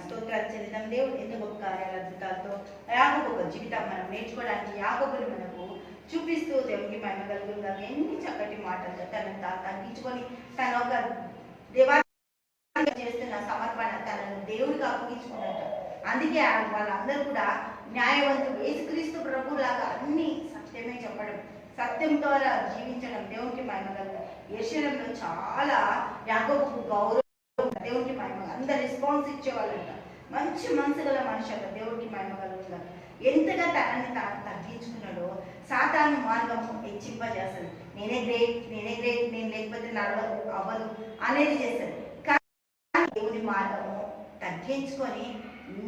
స్తోత్రాలు చెందినాం దేవుడు ఎంత గొప్ప కార్యాల అద్భుతాలతో యాగోబు జీవితం మనం నేర్చుకోవడానికి యాగోబులు మనకు చూపిస్తూ దేవుడికి మహిమ కలుగుగా ఎన్ని చక్కటి మాటలు తనను తగ్గించుకొని తన ఒక దేవా చేస్తున్న సమర్పణ తనను దేవుడికి అప్పగించుకున్నట్టు. అందుకే వాళ్ళందరూ కూడా న్యాయవంతులు వేసుక్రీస్తు ప్రభు లాగా అన్ని సత్యమే చెప్పడం సత్యంతో జీవించడం దేవునికి మహిమ కలుగుతాం యశ్వరంలో చాలా యాగోబుకు గౌరవం దేవుడికి మహిమ అందరు రెస్పాన్స్ ఇచ్చేవాళ్ళంట మంచి మనసు గల మనిషి అంట దేవుడికి మహిమ కలుగుతుంది ఎంతగా తనని తాను తగ్గించుకున్నాడో సాతాను మార్గం హెచ్చింపజేస్తాడు నేనే గ్రేట్ నేనే గ్రేట్ నేను లేకపోతే నడవదు అవ్వదు అనేది చేస్తాడు. కానీ దేవుడి మార్గము తగ్గించుకొని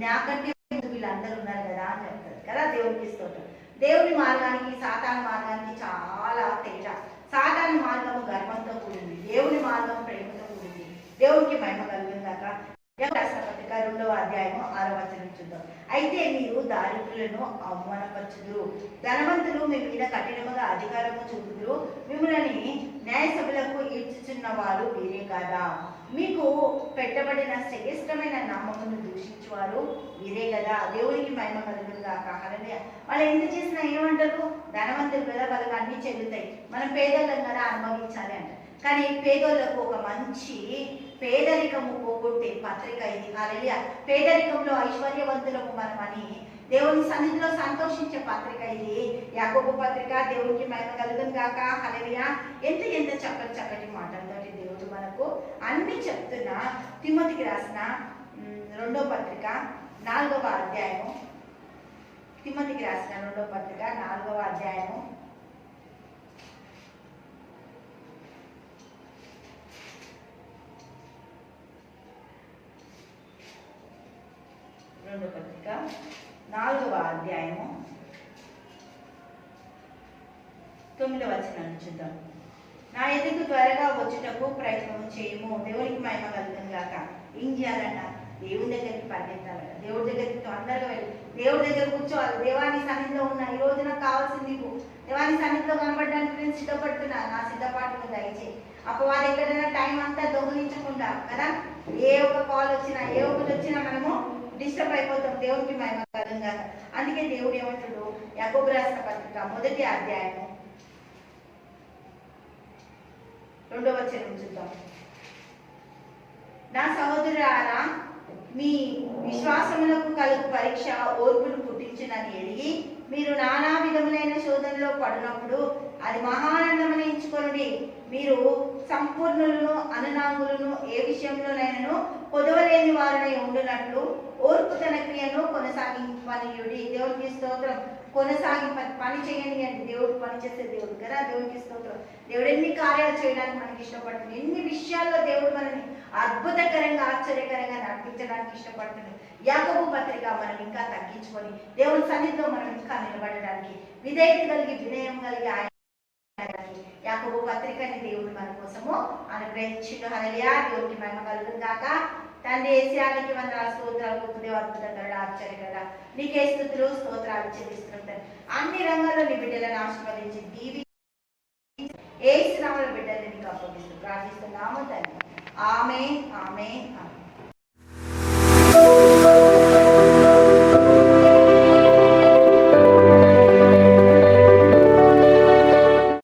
నాకంటే వీళ్ళందరూ ఉన్నారు కదా అని చెప్తారు కదా దేవుడికి స్తోత్రం. దేవుడి మార్గానికి సాతాను మార్గానికి చాలా తేజ సాతాను మార్గము గర్వంతో కూడింది. దేవుడి మార్గం దేవునికి మహిమ కలిగిందాక రాసిన పత్రిక రెండవ అధ్యాయము ఆరో వచనం చూద్దాం. అయితే మీరు దారిద్రులను అవమానపరచుదురు. ధనవంతులు మీ మీద కఠినముగా అధికారము చూపుదురు. మిమ్మల్ని న్యాయ సభలకు ఈడ్చుచున్న వారు వీరే కదా. మీకు పెట్టబడిన శ్రేష్టమైన నామమును దూషించేవారు వీరే కదా. దేవునికి మహిమ కలుగుతుందా కావాలని వాళ్ళు ఎంత చేసినా ఏమంటారు? ధనవంతులు కదా వాళ్ళకి అన్ని చెల్లుతాయి. మనం పేదోళ్ళం కదా అనుభవించాలి అంట కానీ పేదోళ్ళకు ఒక మంచి పేదరికము పోగొట్టే పత్రిక ఇది. హాలెలూయా పేదరికంలో ఐశ్వర్యవంతులము మనమని దేవుని సన్నిధిలో సంతోషించే పత్రిక ఇది. యాకోబు పత్రిక దేవునికి మహిమ కలుగును గాక. హలెలుయా ఎంత ఎంత చక్కటి చక్కటి మాటలతోటి దేవుడు మనకు అన్ని చెప్తున్న తిమ్మతికి రాసిన రెండో పత్రిక నాలుగవ అధ్యాయము. తిమ్మతికి రాసిన రెండో పత్రిక నాలుగవ అధ్యాయము. రెండు పత్రిక నాలుగవ అధ్యాయము. తొమ్మిదవ వచ్చిన చూద్దాం. నా ఎదుగు త్వరగా వచ్చుటకు ప్రయత్నం చేయము. దేవునికి మహిమ కలుగుతుంది కాక ఏం చేయాలన్న? దేవుని దగ్గరికి పరిగెత్తాలి దేవుడి దగ్గరికి తొందరగా వెళ్ళి. దేవుడి దగ్గర కూర్చోవాలి. దేవాని సన్నిధిలో ఉన్న ఈ రోజు నాకు కావాల్సింది నీకు దేవాని సన్నిధిలో కనబడడానికి నేను సిద్ధపడుతున్నా నా సిద్ధపాటును దయచేయి అపవాది ఎక్కడైనా టైం అంతా దొంగలించకుండా కదా? ఏ ఒక్క కాల్ వచ్చినా ఏ ఒక్కటి వచ్చినా మనము డిస్టర్బ్ అయిపోతాం. దేవుడికి మహిమ కలుగును అందుకే దేవుడు ఏమంటాడు? యాకోబు రాసిన పత్రిక మొదటి అధ్యాయము రెండవ వచనం చూద్దాం. నా సహోదరులారా మీ విశ్వాసములకు కలుగు పరీక్ష ఓర్పును పుట్టించునని ఎరిగి మీరు నానా విధములైన శోధనలో పడినప్పుడు అది మహానందమని ఎంచుకొని మీరు సంపూర్ణులను అనునాంగులను ఏ విషయంలోనైనాను పొదవలేని వారిని ఉండునట్లు ఓర్పు తన క్రియను కొనసాగింపనియుడి దేవునికి స్తోత్రం. కొనసాగింప పని చేయండి అంటే దేవుడు పని చేసే దేవుడు కదా దేవునికి స్తోత్రం. దేవుడు ఎన్ని కార్యాలు చేయడానికి మనకి ఇష్టపడుతుంది ఎన్ని విషయాల్లో దేవుడు మనని అద్భుతకరంగా ఆశ్చర్యకరంగా నడిపించడానికి ఇష్టపడుతుంది యాకబు పత్రిక మనం ఇంకా తగ్గించుకొని దేవుని సన్నిధిలో మనం ఇంకా నిలబడడానికి విధేయత కలిగి వినయం కలిగి ఆయన యాకబు పత్రికని దేవుడు మన కోసము అనుగ్రహించిన హరలియా దేవుడికి మహిమ కలుగును కాక తండ్రి ఏసియానికి వందల స్తోత్రాలు గొప్ప దేవ అద్భుతకరుడు ఆశ్చర్యకరుడా నీకే స్థుతులు స్తోత్రాలు చెల్లిస్తుంటారు అన్ని రంగాల్లో నీ బిడ్డలను ఆశీర్వదించి దీవి ఏ శ్రామల బిడ్డల్ని నీకు అప్పగిస్తూ ప్రార్థిస్తున్నాము తండ్రి. ఆమె ఆమె ఆమె